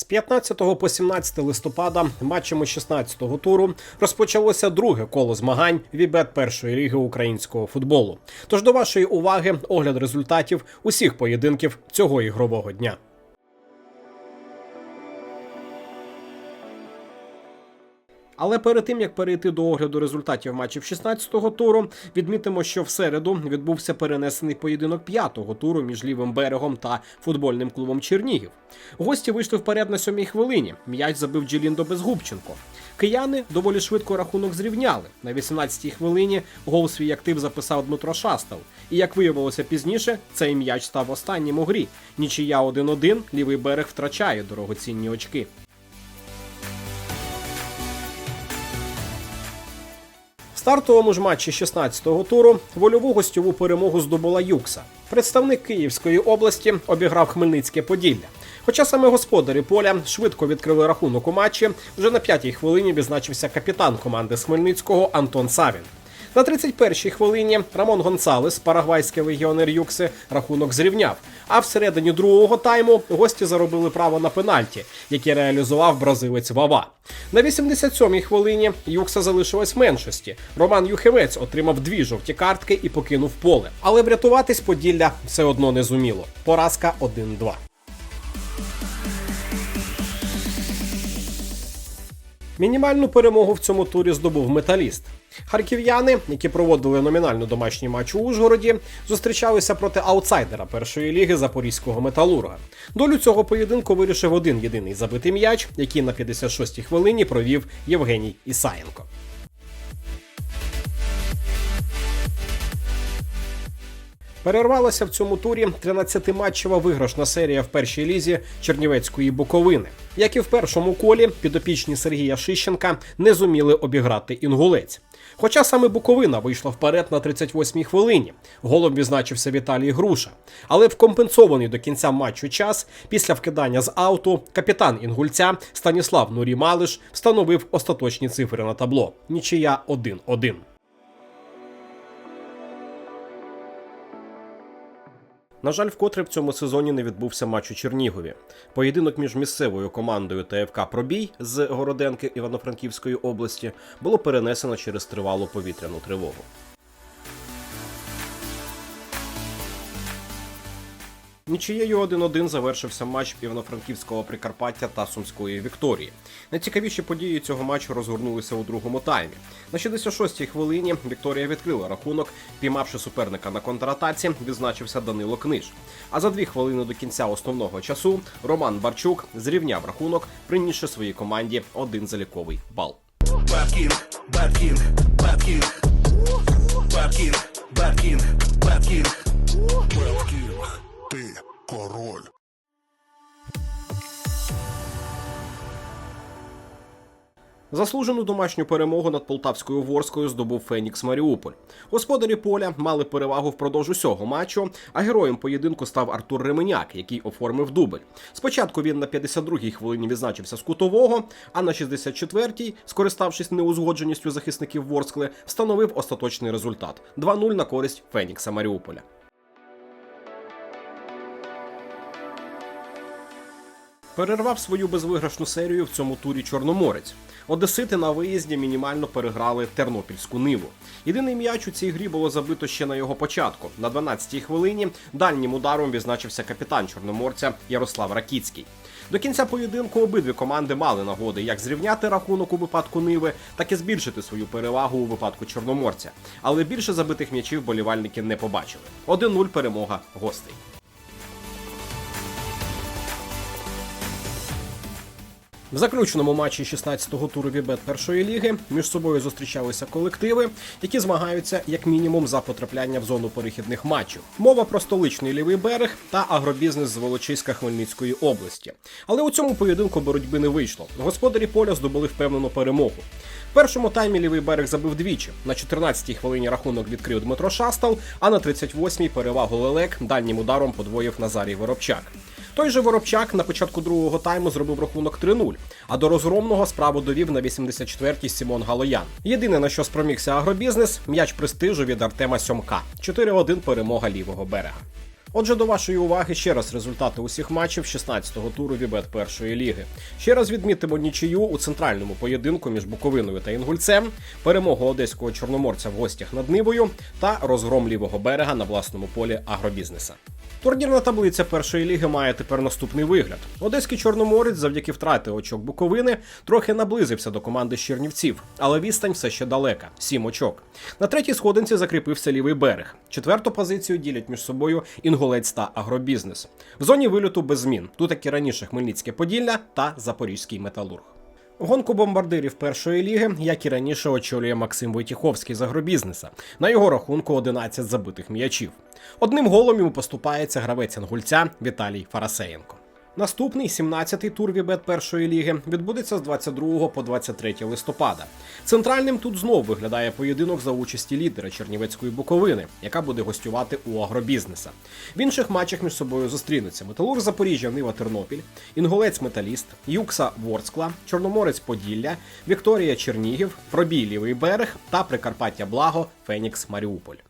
З 15 по 17 листопада матчами 16-го туру розпочалося друге коло змагань Вібет першої ліги українського футболу. Тож до вашої уваги огляд результатів усіх поєдинків цього ігрового дня. Але перед тим як перейти до огляду результатів матчів 16-го туру, відмітимо, що в середу відбувся перенесений поєдинок п'ятого туру між лівим берегом та футбольним клубом Чернігів. Гості вийшли вперед на сьомій хвилині. М'яч забив Джиліндо Безгубченко. Кияни доволі швидко рахунок зрівняли. На 18-й хвилині гол свій актив записав Дмитро Шастал. І як виявилося пізніше, цей м'яч став останнім у грі. Нічия 1-1, лівий берег втрачає дорогоцінні очки. Стартовому ж матчі 16-го туру вольову гостьову перемогу здобула Юкса. Представник Київської області обіграв Хмельницьке Поділля. Хоча саме господарі поля швидко відкрили рахунок у матчі, вже на п'ятій хвилині відзначився капітан команди з Хмельницького Антон Савін. На 31-й хвилині Рамон Гонсалес, парагвайський легіонер Юкси, рахунок зрівняв. А всередині другого тайму гості заробили право на пенальті, яке реалізував бразилець Вава. На 87-й хвилині Юкса залишилась в меншості. Роман Юхевець отримав дві жовті картки і покинув поле. Але врятуватись Поділля все одно не зуміло. Поразка 1-2. Мінімальну перемогу в цьому турі здобув металіст. Харків'яни, які проводили номінальну домашній матч у Ужгороді, зустрічалися проти аутсайдера першої ліги запорізького металурга. Долю цього поєдинку вирішив один єдиний забитий м'яч, який на 56-й хвилині провів Євгеній Ісаєнко. Перервалася в цьому турі 13-матчева виграшна серія в першій лізі Чернівецької Буковини. Як і в першому колі, підопічні Сергія Шищенка не зуміли обіграти інгулець. Хоча саме Буковина вийшла вперед на 38-й хвилині. Голом відзначився Віталій Груша. Але в компенсований до кінця матчу час, після вкидання з ауту, капітан інгульця Станіслав Нурі Малиш встановив остаточні цифри на табло. Нічия 1-1. На жаль, вкотре в цьому сезоні не відбувся матч у Чернігові. Поєдинок між місцевою командою та ФК Пробій з Городенки Івано-Франківської області було перенесено через тривалу повітряну тривогу. Нічиєю 1-1 завершився матч Івано-Франківського Прикарпаття та Сумської Вікторії. Найцікавіші події цього матчу розгорнулися у другому таймі. На 66-й хвилині Вікторія відкрила рахунок, піймавши суперника на контратаці, відзначився Данило Книж. А за дві хвилини до кінця основного часу Роман Барчук зрівняв рахунок, принісши своїй команді один заліковий бал. Беткінг, беткінг, беткінг, беткінг, беткінг, беткінг. Беткінг, ти король. Заслужену домашню перемогу над Полтавською Ворською здобув Фенікс Маріуполь. Господарі поля мали перевагу впродовж усього матчу, а героєм поєдинку став Артур Ременяк, який оформив дубль. Спочатку він на 52-й хвилині відзначився з кутового, а на 64-й, скориставшись неузгодженістю захисників Ворскли, встановив остаточний результат 2-0 на користь Фенікса Маріуполя. Перервав свою безвиграшну серію в цьому турі Чорноморець. Одесити на виїзді мінімально переграли тернопільську ниву. Єдиний м'яч у цій грі було забито ще на його початку. На 12-й хвилині дальнім ударом відзначився капітан чорноморця Ярослав Ракіцький. До кінця поєдинку обидві команди мали нагоди як зрівняти рахунок у випадку Ниви, так і збільшити свою перевагу у випадку Чорноморця. Але більше забитих м'ячів болівальники не побачили. 1-0 перемога гостей. В заключному матчі 16-го туру Вібет першої ліги між собою зустрічалися колективи, які змагаються як мінімум за потрапляння в зону перехідних матчів. Мова про столичний лівий берег та агробізнес з Волочиська Хмельницької області. Але у цьому поєдинку боротьби не вийшло. Господарі поля здобули впевнену перемогу. В першому таймі лівий берег забив двічі. На 14-й хвилині рахунок відкрив Дмитро Шастал, а на 38-й перевагу Лелек дальнім ударом подвоїв Назарій Воробчак. Той же Воробчак на початку другого тайму зробив рахунок 3-0, а до розгромного справу довів на 84-й Сімон Галоян. Єдине на що спромігся агробізнес м'яч престижу від Артема Сьомка. 4-1 перемога лівого берега. Отже, до вашої уваги ще раз результати усіх матчів 16-го туру Вібет першої ліги. Ще раз відмітимо нічию у центральному поєдинку між Буковиною та Інгульцем, перемогу одеського чорноморця в гостях над Нивою та розгром лівого берега на власному полі агробізнеса. Турнірна таблиця першої ліги має тепер наступний вигляд. Одеський чорноморець завдяки втрати очок Буковини трохи наблизився до команди з Чернівців, але відстань все ще далека 7 очок. На третій сходинці закріпився лівий берег. Четверту позицію ділять між собою Інгулець та Агробізнес. В зоні вильоту без змін. Тут як і раніше Хмельницьке Поділля та Запорізький металург. Гонку бомбардирів першої ліги, як і раніше, очолює Максим Войтіховський з агробізнеса. На його рахунку 11 забитих м'ячів. Одним голом йому поступається гравець ангульця Віталій Фарасеєнко. Наступний 17-й тур Вібет першої ліги відбудеться з 22 по 23 листопада. Центральним тут знов виглядає поєдинок за участі лідера Чернівецької Буковини, яка буде гостювати у агробізнеса. В інших матчах між собою зустрінуться Металург Запоріжжя, Нива Тернопіль, Інгулець Металіст, Юкса Ворскла, Чорноморець Поділля, Вікторія Чернігів, Пробій Лівий берег та Прикарпаття Благо Фенікс Маріуполь.